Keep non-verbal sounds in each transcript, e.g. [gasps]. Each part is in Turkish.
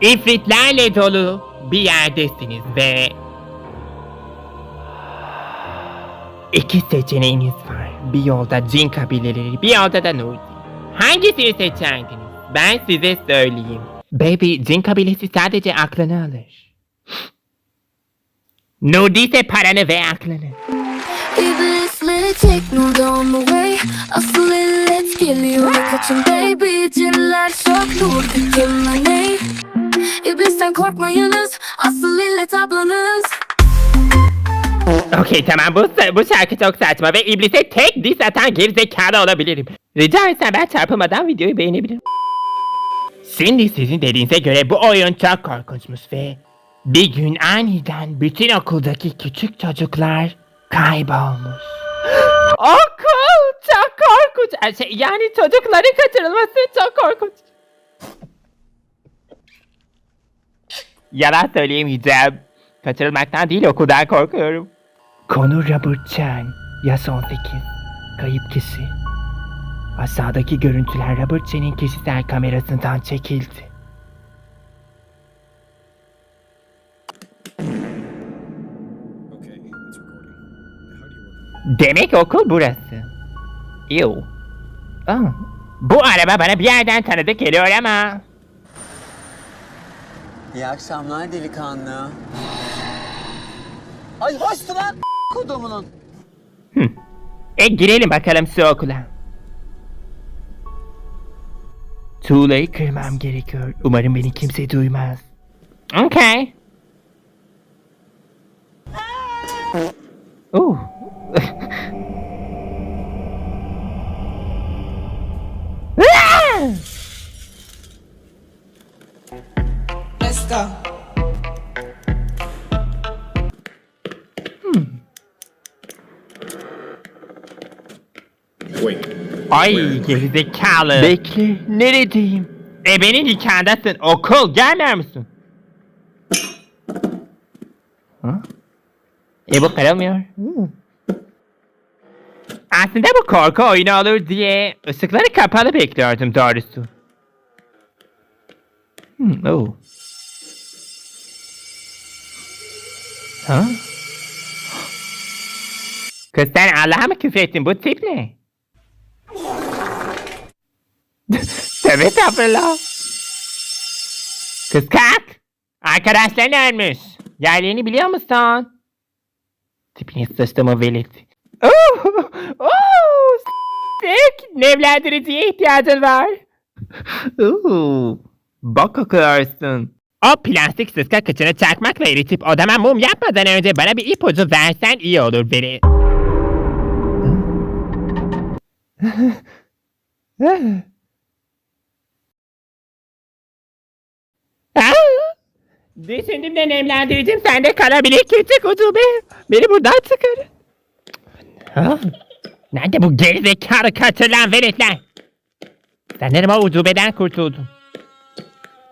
İfritlerle dolu bir yerdesiniz ve... İki seçeneğiniz var. Bir yolda cin kabileleri, bir yolda da Nudi. Hangisini seçerdiniz? Ben size söyleyeyim. Baby, cin kabilesi sadece aklını alır. Nudi ise paranı ve aklını. İblis let it take no on the way Asıl illet geliyor kaçın baby Cinler çok nur İblisten korkmayınız Asıl illet ablanız Okey tamam bu, bu şarkı çok saçma ve iblise tek diss atan gerizekalı olabilirim. Rica etsem ben çarpılmadan videoyu beğenebilirim. Şimdi sizin dediğinize göre bu oyun çok korkunçmuş ve bir gün aniden bütün okuldaki küçük çocuklar kaybolmuş. [gasps] Okul çok korkunç. Şey, yani çocukların kaçırılması çok korkunç. Yalan söyleyemeyeceğim. Kaçırılmaktan değil okuldan korkuyorum. Konu Robert Chan. Yaş 18. Kayıp kişi. Aşağıdaki görüntüler Robert Chan'in kişisel kamerasından çekildi. Demek okul burası. Ew. Ah, bu araba bana bir yerden tanıdık geliyor ama... İyi akşamlar delikanlı. Ay hoştu lan kodumunun. E girelim bakalım şu okula. Tuğlayı kırmam gerekiyor. Umarım beni kimse duymaz. Okay. Uh. [laughs] Wait. Ay gerizekalı. Bekle. Neredeyim? E beni nikahındasın. Okul gelmiyor musun? Ha? E bu kırılmıyor. Aslında bu korku oyunu olur diye ışıkları kapalı bekliyordum doğrusu. Hmm, oh. Ha? Kız sen Allah'a mı küfrettin bu tip ne? [laughs] Tövbe estağfurullah. Kız kalk. Arkadaşların ölmüş. Yerlerini biliyor musun? Tipini sıçtımı velet. Oh, oh, s**tik. Nemlendiriciye ihtiyacın var. Oo, bok kokuyorsun. O plastik sıska kıçını çakmakla eritip odama mum yapmadan önce bana bir ipucu versen iyi olur. Ha? [laughs] Düşündüm de nemlendirdim sende kalabilir küçük ucube. Beni buradan çıkar. Ha? Nerede bu gerizekalı kaçırılan veletler? Sanırım o ucubeden kurtuldum.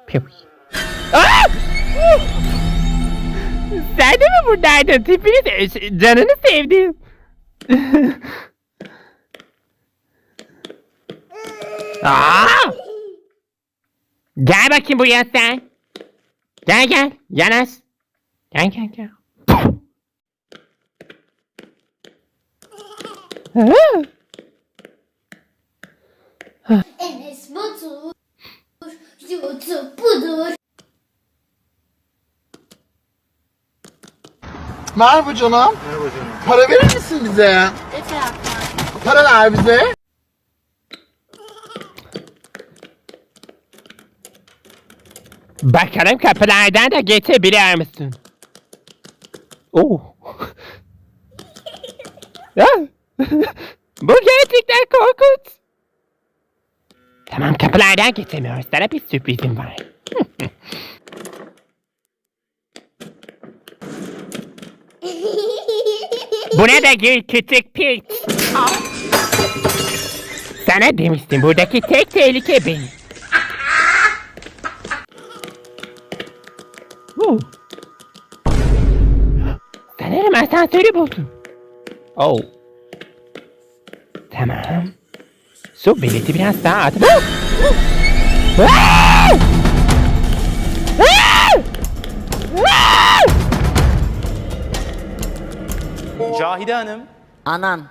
Piu. Sen de mi buradaydın? Tipini de, canını sevdim. [laughs] Aa! Gel bakayım buraya sen. Gel gel. Yanaş. Gel gel gel. Hı? [laughs] Enes Batur YouTube budur Merhaba canım. Para verir misin bize? Para ver bize. Bakalım kapılardan da geçebiliyor musun? Oh. [laughs] Ah! [laughs] Bu gerçekten korkunç. Tamam kapılardan geçemiyoruz. Sana bir sürprizim var. [laughs] Buna da gül küçük piç. Sana demiştim buradaki tek tehlike benim. Oh. Sanırım asansörü buldum. Oh. Tamam. Su bileti biraz daha at. Ah! Ah! Vahide Hanım. Anan.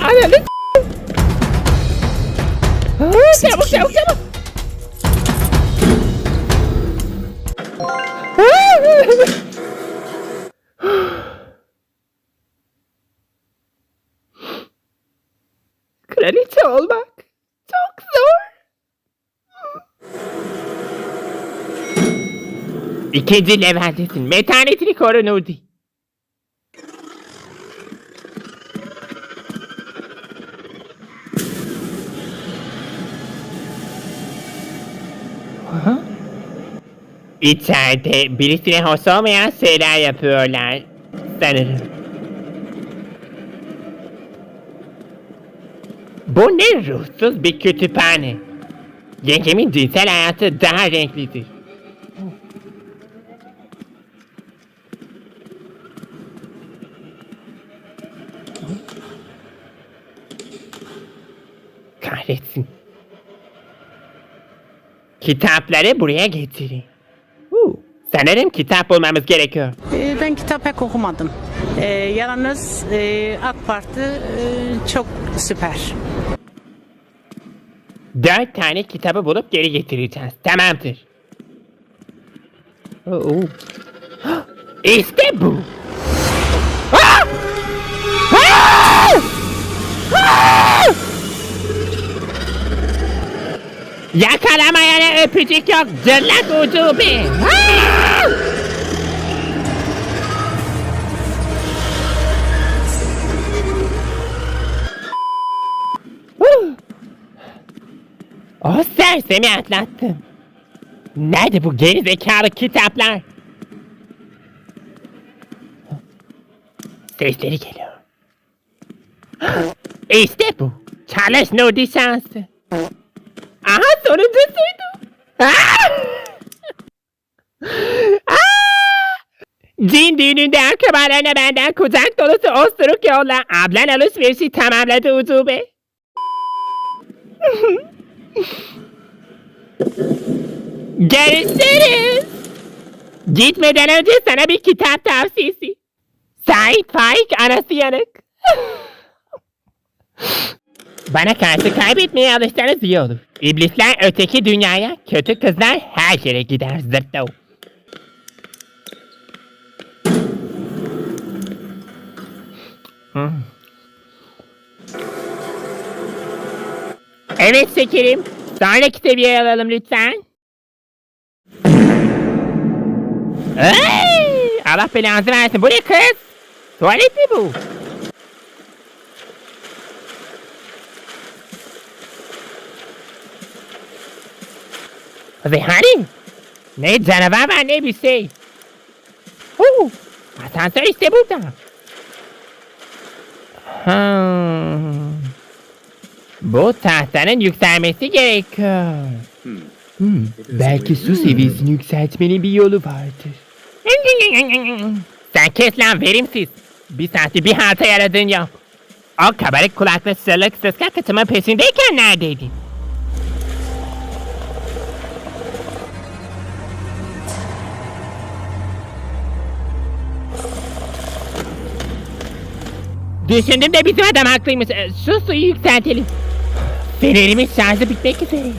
Ananı Çabuk çabuk çabuk. Kraliçe olmak çok zor. İkinci leveldesin. Metanetini koru Nudi. İçeride birisine hoş olmayan şeyler yapıyorlar. Sanırım. Bu ne ruhsuz bir kütüphane. Yengemin cinsel hayatı daha renklidir. Kitapları buraya getirin. Huu, Sanırım kitap bulmamız gerekiyor. Ee, Ben kitap pek okumadım. Ee, yalnız e, AK Parti e, çok süper. Dört tane kitabı bulup geri getireceğiz. Tamamdır. Oo. [gasps] İşte bu. Ah! Ah! Ah! Yakalamayana öpücük yok. Cırlak ucubi. Ah! Uh! O sersemi atlattım. Nerede bu geri zekalı kitaplar? Sesleri geliyor. İşte bu. Çalış Nudi şansı. Aha sonuncusuydu. Ah! Ah! Cin düğününde akrabalarına benden kucak dolusu osturuk yolla. Ablan alışverişi tamamladı ucube. [laughs] Görüşürüz. Gitmeden önce sana bir kitap tavsiyesi. Sait Faik anası yanık. [laughs] Bana karşı kaybetmeye alışsanız iyi olur. İblisler öteki dünyaya, kötü kızlar her yere gider zırtto. Hmm. Evet şekerim. Sonraki seviyeye alalım lütfen. Hey! Allah belanızı versin. Bu ne kız? Tuvalet mi bu? Ve hani? Ne canavar var ne bir şey. Oo, asansör işte burada. Hmm. Bu tahtanın yükselmesi gerekiyor. Hmm, belki su seviyesini yükseltmenin bir yolu vardır. Sen kes lan verimsiz. Bir saati bir halta yaradın yok. O kabarık kulaklı sırlık sıska kıtımın peşindeyken neredeydin? Düşündüm de bizim adam haklıymış. Ee, Şu suyu yükseltelim. Fenerimiz şarjı bitmek üzere.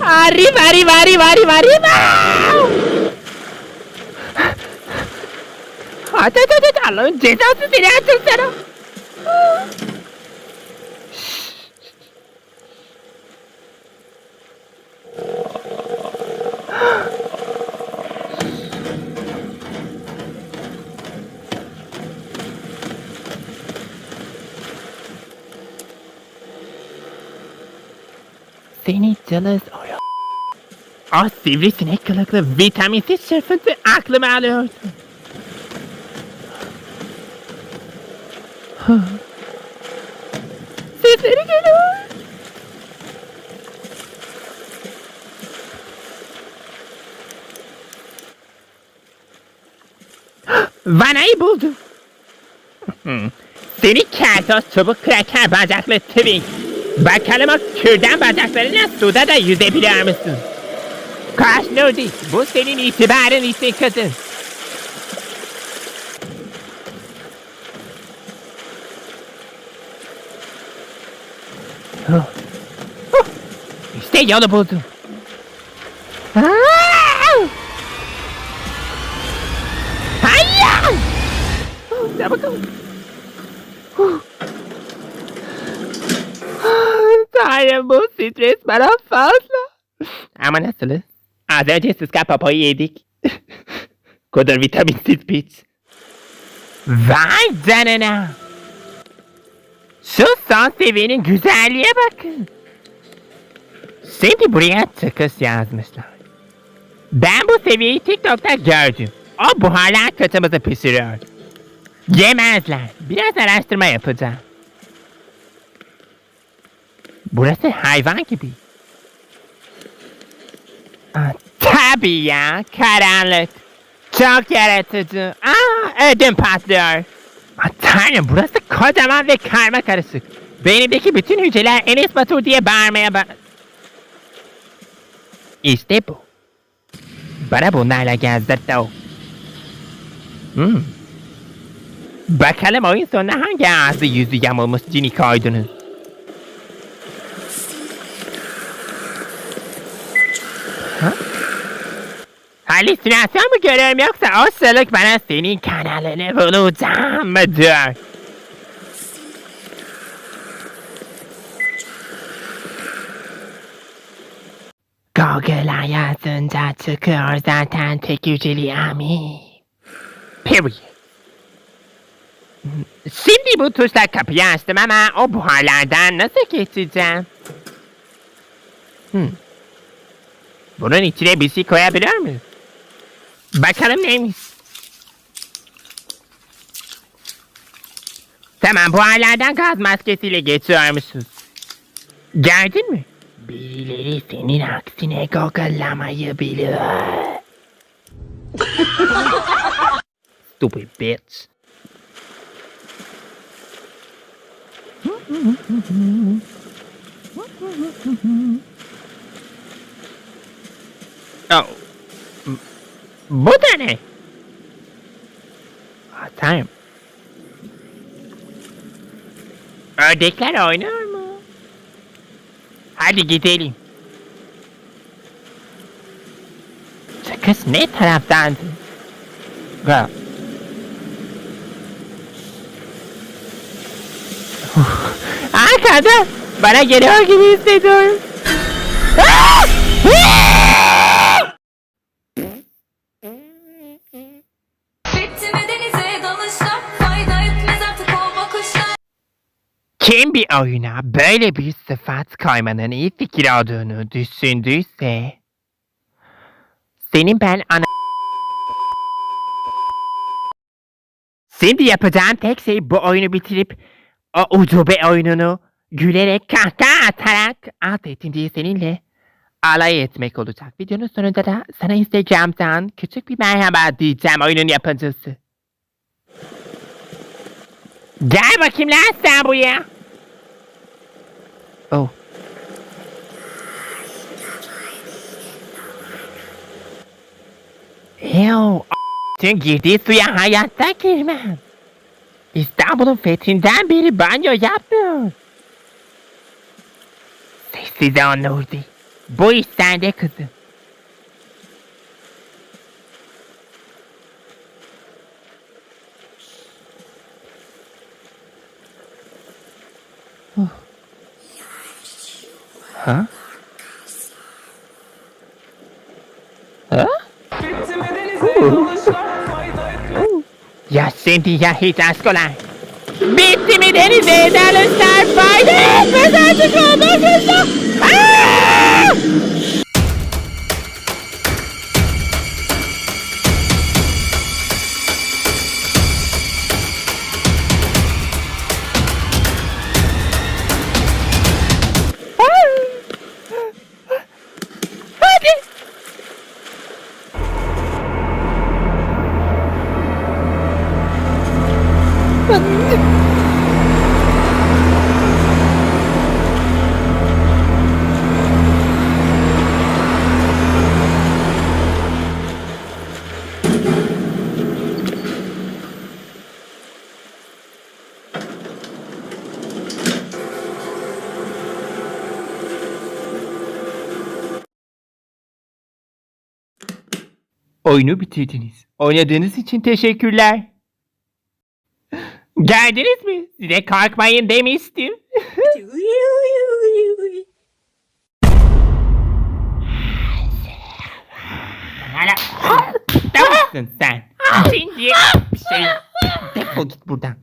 Arriba, arriba, arriba, arriba, arriba! At at at at Allah'ın cezası seni atın Seni cılız oyo. O sivrisinek kılıklı vitaminsiz çırpıntı aklıma alıyordu. Sesleri geliyor. Vanayı buldum. Seni keltoz çubuk kraker bacaklı twink. Bakalım o kürdan bacaklarıyla suda da yüzebiliyor musun? Kaş Nurdi, bu senin itibarın için kızım. Huh. İşte yolu buldum. Hayır! Oh, Çabuk ol. Huh. Stres bana fazla. Ama nasılız? Az önce sıska papayı yedik. [laughs] Kadar vitaminsiz piç. Vay canına. Şu son seviyenin güzelliğe bakın. Şimdi buraya çıkış yazmışlar. Ben bu seviyeyi TikTok'ta gördüm. O buharlar kötümüzü pişiriyor. Yemezler. Biraz araştırma yapacağım. Burası hayvan gibi. Aa, tabii ya, karanlık. Çok yaratıcı. Aa, ödüm patlıyor. Aa, tanrım burası kocaman ve karma karışık. Beynimdeki bütün hücreler Enes Batur diye bağırmaya ba... İşte bu. Bana bunlarla gezdirdi o. Hmm. Bakalım oyun sonunda hangi ağzı yüzü yamulmuş cini koydunuz? Halüsinasyon mu görüyorum yoksa o sırlık bana senin kanalını bulacağım mı diyor. Google'a yazınca çıkıyor zaten tek hücreli ami. Period. Şimdi bu tuşla kapıyı açtım ama o buharlardan nasıl geçeceğim? Hmm. Bunun içine bir şey koyabiliyor muyuz? Bakalım neymiş? Tamam buharlardan gaz maskesiyle geçiyormuşuz. Gördün mü? Birileri senin aksine google'lamayı biliyor. [laughs] Stupid bitch. Oh. M- Bu da ne? Ah, Tanrım. Ördekler oynuyor mu? Hadi gidelim. Çıkış ne taraftandı? Go. Uf, Arkada bana geliyor gibi hissediyorum. Ah! Kim bir oyuna böyle bir sıfat koymanın iyi fikir olduğunu düşündüyse... Senin ben ana... Şimdi yapacağım tek şey bu oyunu bitirip o ucube oyununu gülerek kahkaha atarak alt ettim diye seninle alay etmek olacak. Videonun sonunda da sana Instagram'dan küçük bir merhaba diyeceğim oyunun yapımcısı. Gel bakayım lan sen buraya. Oh. Ew, tüm girdiği suya hayatta girmem. İstanbul'un fethinden beri banyo yapmıyor. Sessiz ol Nurdi. Bu iş sende kızım. Oh. Huh? Huh? Jag ser inte, jag hittar skolan. Mitt i mitt helvete är det stark fight! Precis, eh, det kommer, precis! Ah! Oyunu bitirdiniz. Oynadığınız için teşekkürler. Geldiniz mi? Size kalkmayın demiştim. Hala. Tamamsın sen. Şimdi bir şey. Defol git buradan.